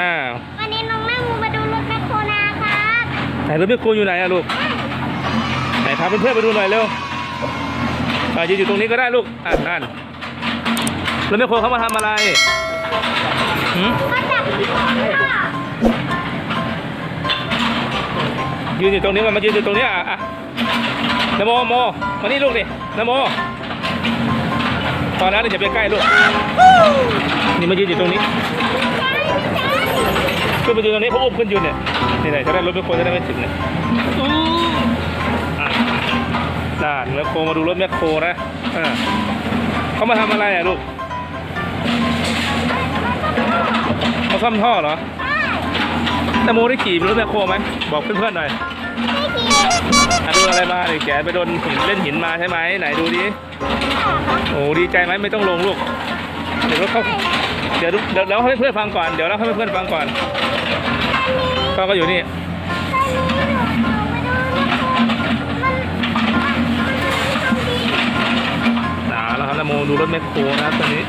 อ้าววันนี้น้องแม่มูมาดูรถแมคโครนะครับไหนรถแม่ครูอยู่ไหนอะลูกไหนพาเพื่อนๆไปดูหน่อยเร็วอะยืนอยู่ตรงนี้ก็ได้ลูกอะนั่นรถแม่ครูเขามาทำอะไรหืมมาจากที่ค่ะยืนอยู่ตรงนี้มันมายืนอยู่ตรงนี้อะอะนโมโมมานี่ลูกดินโมตอนนั้นเดี๋ยวจะไปใกล้ลูกนี่มายืนอยู่ตรงนี้ ขึ้นมายืนตรงนี้เพราะอุ้มขึ้นยืนเนี่ยนี่ไหนจะได้รถแม่ครูจะได้ไม่ถึงเนี่ยอู้อะน่าแม่ครูมาดูรถแม่ครูนะอ่าเขามาทำอะไรอะลูกเขาซ่อมท่อเหรอนโมได้ขี่รถแมคโครไหมบอกเพื่อนๆหน่อยไม่ขี่อะโดนอะไรมาเนี่ยแกไปโดนหินเล่นหินมาใช่ไหมไหนดูดิโอ้ดีใจไหมไม่ต้องลงลูกเดี๋ยวรถเขา เดี๋ยวเดี๋ยวเดี๋ยวให้เพื่อนฟังก่อน เดี๋ยวเราให้เพื่อนๆฟังก่อนก็ก็อยู่นี่หนาแล้วครับนโมดูรถแมคโครนะครับตอนนี้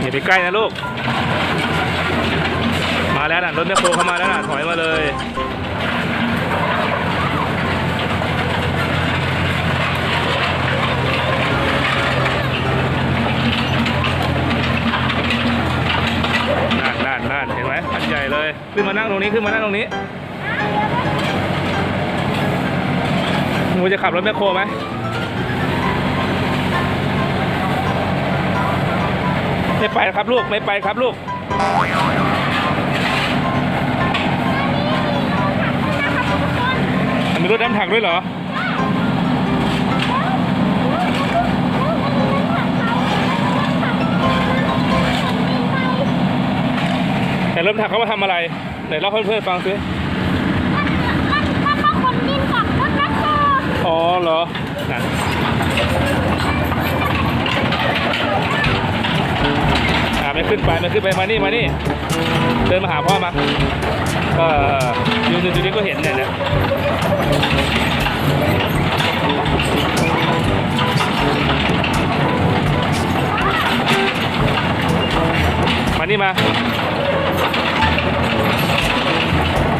อย่าไปใกล้นะลูกมา แล้วน่ะรถแมคโครเข้ามาแล้วน่ะถอยมาเลยนั่นนั่นนั่นเห็นไหมคันใหญ่เลย ขึ้นมานั่งตรงนี้ขึ้นมานั่งตรงนี้หนูจะขับรถแมคโครไหมไม่ไปครับลูกไม่ไปครับลูก รถน้ำถังด้วยเหรอแต่รถถังเขามาทำอะไรไหนเล่าให้เพื่อนๆฟังสิมันมาขนดินกับรถแมคโครอ๋อเหรอนั่นอ่าไม่ขึ้นไปไม่ขึ้นไปมานี่มานี่ เดินมาหาพ่อมา ก็อยู่อยู่นี่ก็เห็นเนี่ยนะมานี่มา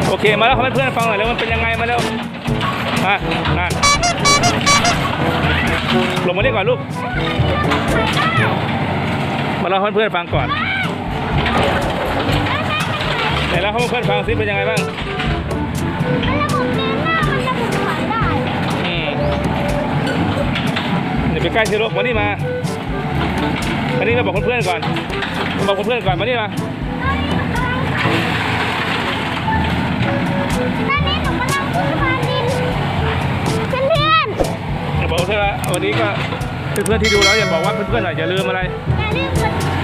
โอเคมาแล้วให้เพื่อนฟังหน่อยแล้วมันเป็นยังไงมาแล้วมานั่นลงมานี่ก่อนลูกมาเล่าให้เพื่อนฟังก่อน ไหนเล่าให้เพื่อนๆฟังซิเป็นยังไงบ้างมันระบบเดินหน้ามันระบบถอยได้อืมเดี๋ยวไปใกล้สิลูกมานี่มามานี่มาบอกเพื่อนๆก่อนมาบอกเพื่อนๆก่อนมานี่มาตอนนี้หนูกำลังขึ้นมาดินเพื่อนอย่าบอกเพื่อนว่าวันนี้ก็เพื่อนๆที่ดูแล้วอย่าบอกว่าเพื่อนๆหน่อยอย่าลืมอะไรๆอย่าลืมกด